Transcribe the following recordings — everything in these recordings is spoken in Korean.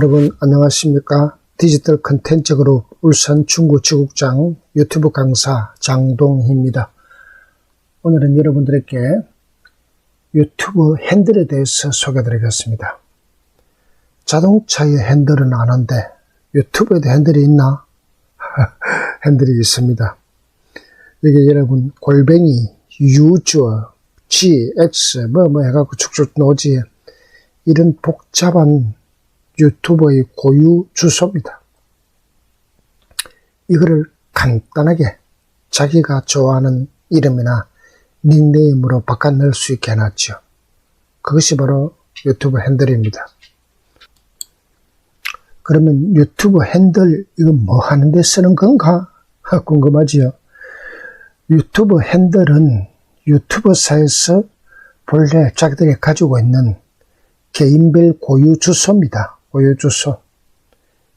여러분 안녕하십니까? 디지털 컨텐츠 그룹 울산 중구 지국장 유튜브 강사 장동희입니다. 오늘은 여러분들에게 유튜브 핸들에 대해서 소개해 드리겠습니다. 자동차의 핸들은 아는데 유튜브에도 핸들이 있나? 핸들이 있습니다. 이게 여러분 골뱅이 유저 G, X 뭐뭐 해갖고 축축 노지 이런 복잡한 유튜버의 고유 주소입니다. 이거를 간단하게 자기가 좋아하는 이름이나 닉네임으로 바꿔낼 수 있게 해놨죠. 그것이 바로 유튜브 핸들입니다. 그러면 유튜브 핸들 이건 뭐 하는데 쓰는 건가? 궁금하지요. 유튜브 핸들은 유튜브사에서 본래 자기들이 가지고 있는 개인별 고유 주소입니다. 고유 주소.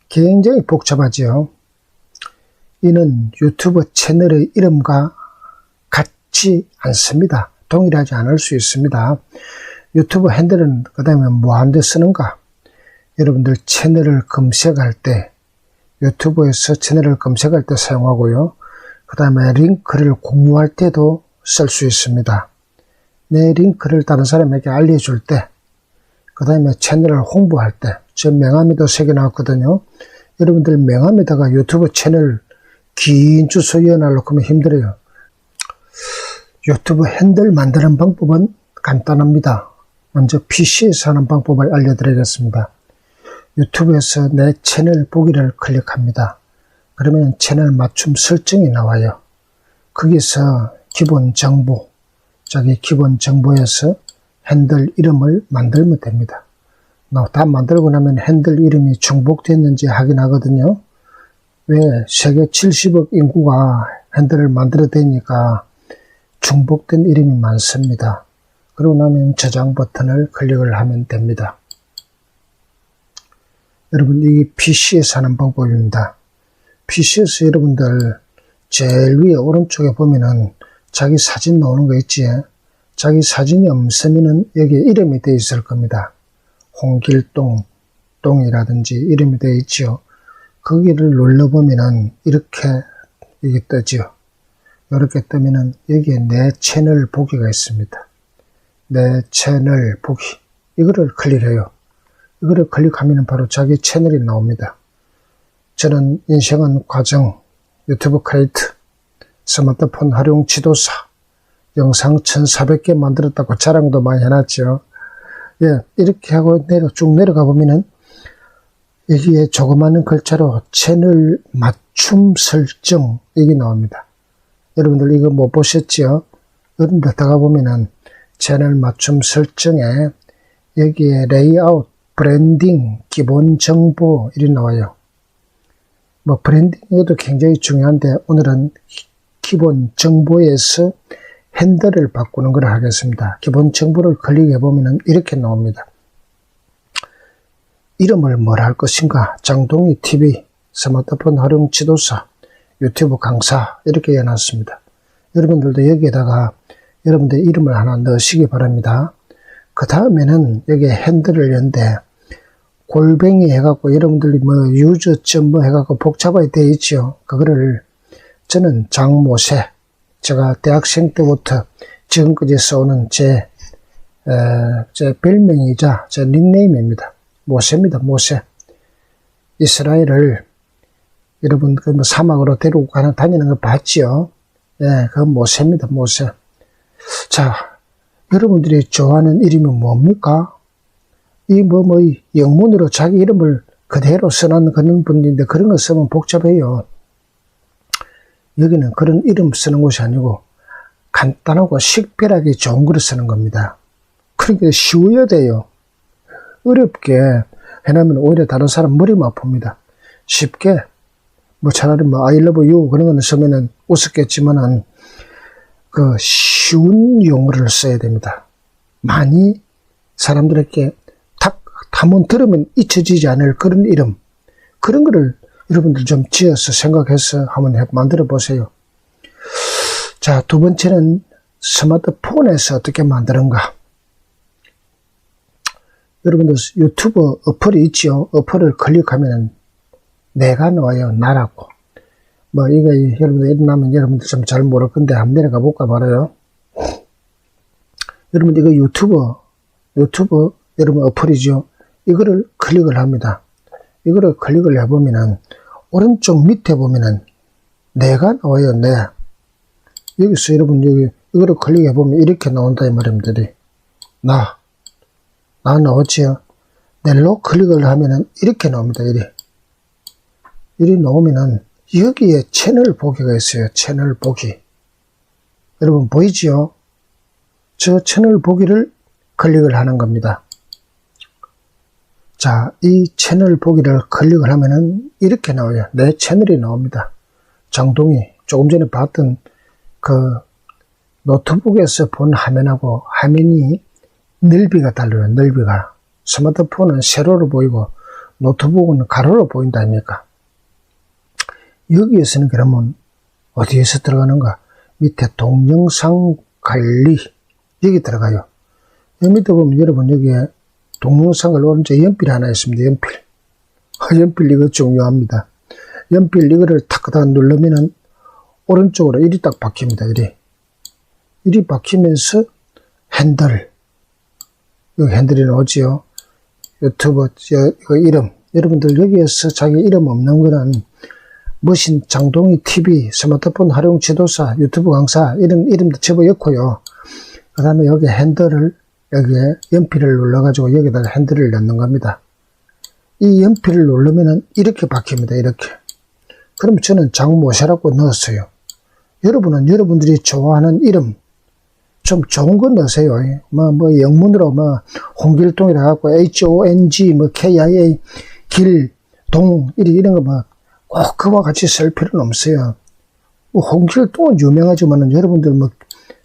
굉장히 복잡하지요. 이는 유튜브 채널의 이름과 같지 않습니다. 동일하지 않을 수 있습니다. 유튜브 핸들은 그 다음에 뭐하데 쓰는가? 여러분들 채널을 검색할 때 유튜브에서 채널을 검색할 때 사용하고요. 그 다음에 링크를 공유할 때도 쓸 수 있습니다. 내 링크를 다른 사람에게 알려줄 때, 그 다음에 채널을 홍보할 때, 저 명함에도 새겨 나왔거든요. 여러분들 명함에다가 유튜브 채널 긴 주소 이어나려고 하면 힘들어요. 유튜브 핸들 만드는 방법은 간단합니다. 먼저 PC에서 하는 방법을 알려드리겠습니다. 유튜브에서 내 채널 보기를 클릭합니다. 그러면 채널 맞춤 설정이 나와요. 거기서 기본 정보, 자기 기본 정보에서 핸들 이름을 만들면 됩니다. 다 만들고 나면 핸들 이름이 중복됐는지 확인하거든요. 왜 세계 70억 인구가 핸들을 만들어대니까 중복된 이름이 많습니다. 그러고 나면 저장 버튼을 클릭을 하면 됩니다. 여러분 이게 PC에서 하는 방법입니다. PC에서 여러분들 제일 위에 오른쪽에 보면은 자기 사진 나오는 거 있지? 자기 사진이 없으면은 여기에 이름이 되어 있을 겁니다. 홍길동, 똥이라든지 이름이 되어 있지요. 거기를 눌러보면은 이렇게 이게 뜨지요. 이렇게 뜨면은 여기에 내 채널 보기가 있습니다. 내 채널 보기. 이거를 클릭해요. 이거를 클릭하면 바로 자기 채널이 나옵니다. 저는 인생은 과정, 유튜브 크레이트, 스마트폰 활용 지도사, 영상 1400개 만들었다고 자랑도 많이 해놨죠. 예, 이렇게 하고 내려, 쭉 내려가 보면은 여기에 조그마한 글자로 채널 맞춤 설정 이게 나옵니다. 여러분들 이거 못 보셨죠? 여러분들 들어가 보면은 채널 맞춤 설정에 여기에 레이아웃, 브랜딩, 기본 정보 이렇게 나와요. 뭐 브랜딩에도 굉장히 중요한데 오늘은 기본 정보에서 핸들을 바꾸는 걸 하겠습니다. 기본 정보를 클릭해 보면 이렇게 나옵니다. 이름을 뭘 할 것인가? 장동희 TV, 스마트폰 활용 지도사, 유튜브 강사 이렇게 해놨습니다. 여러분들도 여기에다가 여러분들 이름을 하나 넣으시기 바랍니다. 그 다음에는 여기 핸들을 연데 골뱅이 해갖고 여러분들이 뭐 유저 점 뭐 해갖고 복잡하게 되어 있죠. 그거를 저는 장모세 제가 대학생 때부터 지금까지 써오는 제, 에, 제 별명이자 제 닉네임입니다. 모세입니다. 모세. 이스라엘을 여러분 그 뭐 사막으로 데리고 가는 다니는 거 봤지요? 예, 그 모세입니다. 모세. 자, 여러분들이 좋아하는 이름이 뭡니까? 이 뭐, 뭐, 영문으로 자기 이름을 그대로 써놓은 그런 분인데 그런 거 쓰면 복잡해요. 여기는 그런 이름 쓰는 곳이 아니고 간단하고 식별하기 좋은 글을 쓰는 겁니다. 그러니까 쉬워야 돼요. 어렵게 해놓으면 오히려 다른 사람 머리만 아픕니다. 쉽게 뭐 차라리 뭐 I love you 그런 거는 쓰면은 웃었겠지만은 그 쉬운 용어를 써야 됩니다. 많이 사람들에게 딱 한번 들으면 잊혀지지 않을 그런 이름 그런 거를 여러분들 좀 지어서 생각해서 한번 만들어 보세요. 자, 두 번째는 스마트폰에서 어떻게 만드는가. 여러분들 유튜브 어플이 있지요. 어플을 클릭하면 내가 나와요. 나라고. 뭐 이거 여러분들 일어나면 여러분들 좀 잘 모를 건데 한번 내려가 볼까 말아요. 여러분 이거 유튜브 유튜브 여러분 어플이죠. 이거를 클릭을 합니다. 이거를 클릭을 해보면은 오른쪽 밑에 보면은 내가 나와요. 내 여기서 여러분 여기 이거를 클릭해 보면 이렇게 나온다 이 말입니다. 나, 나 나오지요. 넬로 클릭을 하면은 이렇게 나옵니다. 이리 이리 나오면은 여기에 채널 보기가 있어요. 채널 보기. 여러분 보이지요? 저 채널 보기를 클릭을 하는 겁니다. 자, 이 채널 보기를 클릭을 하면은 이렇게 나와요. 내 채널이 나옵니다. 장동이 조금 전에 봤던 그 노트북에서 본 화면하고 화면이 넓이가 달라요. 넓이가. 스마트폰은 세로로 보이고 노트북은 가로로 보인다 아닙니까? 여기에서는 그러면 어디에서 들어가는가? 밑에 동영상 관리 여기 들어가요. 여기 밑에 보면 여러분 여기에 동영상을 오른쪽 연필 하나 있습니다. 연필. 연필 이거 중요합니다. 연필 이거를 탁 누르면은 오른쪽으로 이리 딱 바뀝니다. 이리. 이리 바뀌면서 핸들. 여기 핸들이 나오지요. 유튜브, 이거 이름. 여러분들 여기에서 자기 이름 없는 거는 머신 장동희 TV, 스마트폰 활용 지도사, 유튜브 강사, 이름, 이름도 집어넣고요. 그 다음에 여기 핸들을, 여기에 연필을 눌러가지고 여기다가 핸들을 넣는 겁니다. 이 연필을 누르면은 이렇게 바뀝니다. 이렇게. 그럼 저는 장모세라고 넣었어요. 여러분은 여러분들이 좋아하는 이름, 좀 좋은 거 넣으세요. 뭐, 뭐, 영문으로 뭐, 홍길동이라 갖고, H-O-N-G, 뭐, K-I-A, 길, 동, 이런 거 뭐, 꼭 그와 같이 쓸 필요는 없어요. 뭐 홍길동은 유명하지만은 여러분들 뭐,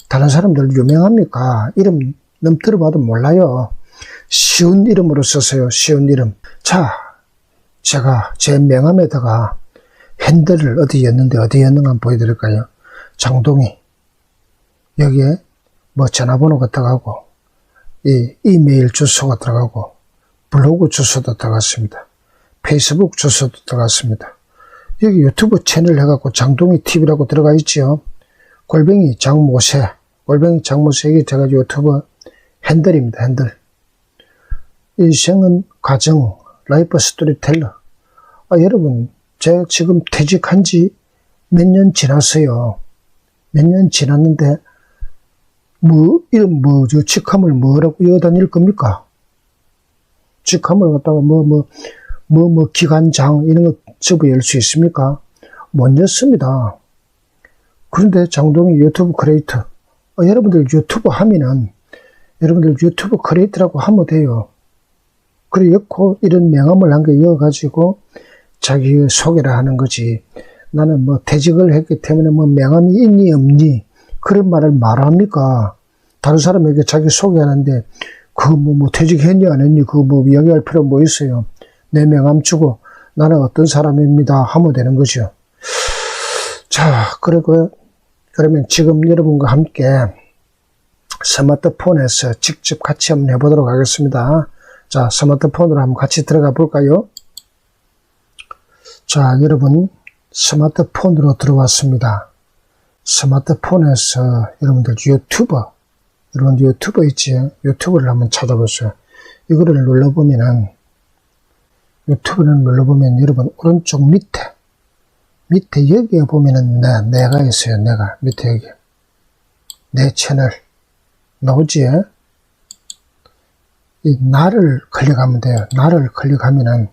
다른 사람들 유명합니까? 이름 넘 들어봐도 몰라요. 쉬운 이름으로 썼어요. 쉬운 이름. 자, 제가 제 명함에다가 핸들을 어디 였는데 어디 였는가 한번 보여드릴까요? 장동희. 여기에 뭐 전화번호가 들어가고 이 이메일 주소가 들어가고 블로그 주소도 들어갔습니다. 페이스북 주소도 들어갔습니다. 여기 유튜브 채널 해갖고 장동희 TV라고 들어가 있지요. 골뱅이 장모세, 골뱅이 장모세 이게 제가 유튜브 핸들입니다. 핸들. 인생은 가정, 라이프 스토리텔러. 아, 여러분, 제가 지금 퇴직한 지 몇 년 지났어요. 몇 년 지났는데 뭐, 이런, 뭐, 저, 직함을 뭐라고 이어다닐 겁니까? 직함을 갖다가 뭐, 뭐, 뭐, 뭐, 기관장, 이런 거 접어 열 수 있습니까? 못 였습니다. 그런데 장동희 유튜브 크리에이터, 어, 여러분들 유튜브 하면은, 여러분들 유튜브 크리에이터라고 하면 돼요. 그리고 이런 명함을 한 개 이어가지고, 자기 소개를 하는 거지. 나는 뭐 퇴직을 했기 때문에 뭐 명함이 있니 없니 그런 말을 말합니까? 다른 사람에게 자기 소개하는데 그뭐 뭐 퇴직했니 안 했니 그뭐 이야기할 필요 뭐 있어요. 내 명함 주고 나는 어떤 사람입니다 하면 되는 거죠. 자 그리고 그러면 지금 여러분과 함께 스마트폰에서 직접 같이 한번 해보도록 하겠습니다. 자 스마트폰으로 한번 같이 들어가 볼까요? 자 여러분 스마트폰으로 들어왔습니다. 스마트폰에서 여러분들 유튜브, 여러분 유튜브 있지? 유튜브를 한번 찾아보세요. 이거를 눌러보면은, 유튜브를 눌러보면 여러분 오른쪽 밑에, 밑에 여기에 보면은 내, 내가 있어요. 내가. 밑에 여기. 내 채널. 나오지? 이 나를 클릭하면 돼요. 나를 클릭하면은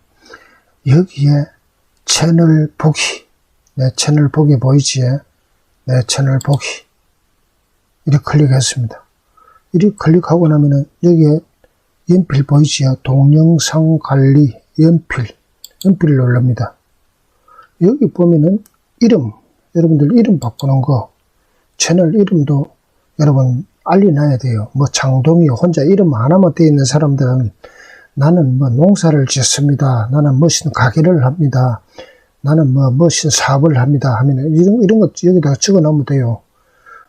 여기에 채널 보기. 내 채널 보기 보이지? 내 채널 보기 이렇게 클릭했습니다. 이렇게 클릭하고 나면은 여기에 연필 보이지요? 동영상 관리 연필 연필을 눌릅니다. 여기 보면은 이름 여러분들 이름 바꾸는 거 채널 이름도 여러분 알려놔야 돼요. 뭐 장동이 혼자 이름 하나만 돼 있는 사람들은 나는 뭐 농사를 짓습니다. 나는 무슨 가게를 합니다. 나는 뭐 무슨 사업을 합니다 하면 이런 이런 것 여기다가 적어 놓으면 돼요.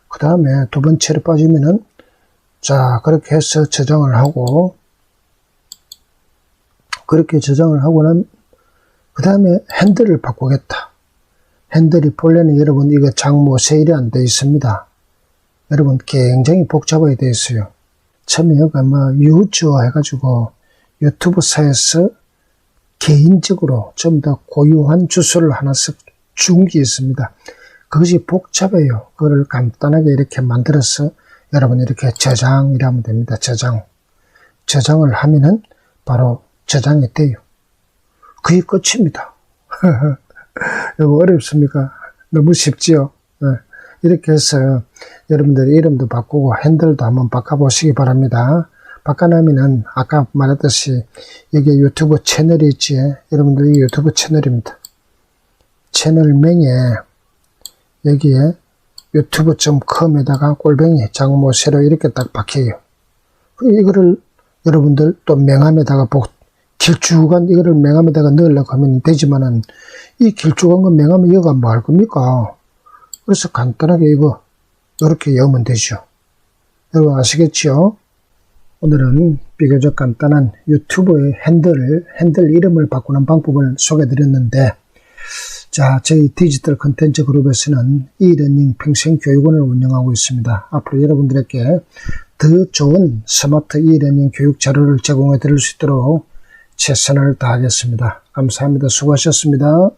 그 다음에 두 번째로 빠지면은 자 그렇게 해서 저장을 하고 그렇게 저장을 하고는 그 다음에 핸들을 바꾸겠다. 핸들이 본래는 여러분 이거 장모 세일이 안 돼 있습니다. 여러분 굉장히 복잡하게 돼 있어요. 처음에 여기 아마 유저 해가지고 유튜브사에서 개인적으로 좀 더 고유한 주소를 하나씩 준 게 있습니다. 그것이 복잡해요. 그거를 간단하게 이렇게 만들어서 여러분 이렇게 저장이라면 됩니다. 저장. 저장을 하면은 바로 저장이 돼요. 그게 끝입니다. 어렵습니까? 너무 쉽지요? 네. 이렇게 해서 여러분들 이름도 바꾸고 핸들도 한번 바꿔보시기 바랍니다. 바꿔놓으면은 아까 말했듯이 여기 유튜브 채널이 있지. 여러분들 이 유튜브 채널입니다. 채널명에 여기에 유튜브.com에다가 꼴뱅이 장모 세로 이렇게 딱 박혀요. 이거를 여러분들 또 명함에다가 복, 길쭉한 이거를 명함에다가 넣으려고 하면 되지만은 이 길쭉한 건 명함에 이어가 뭐 할 겁니까? 그래서 간단하게 이거 이렇게 여면 되죠. 여러분 아시겠죠? 오늘은 비교적 간단한 유튜브의 핸들, 핸들 이름을 바꾸는 방법을 소개해 드렸는데 자, 저희 디지털 컨텐츠 그룹에서는 이러닝 평생교육원을 운영하고 있습니다. 앞으로 여러분들에게 더 좋은 스마트 이러닝 교육 자료를 제공해 드릴 수 있도록 최선을 다하겠습니다. 감사합니다. 수고하셨습니다.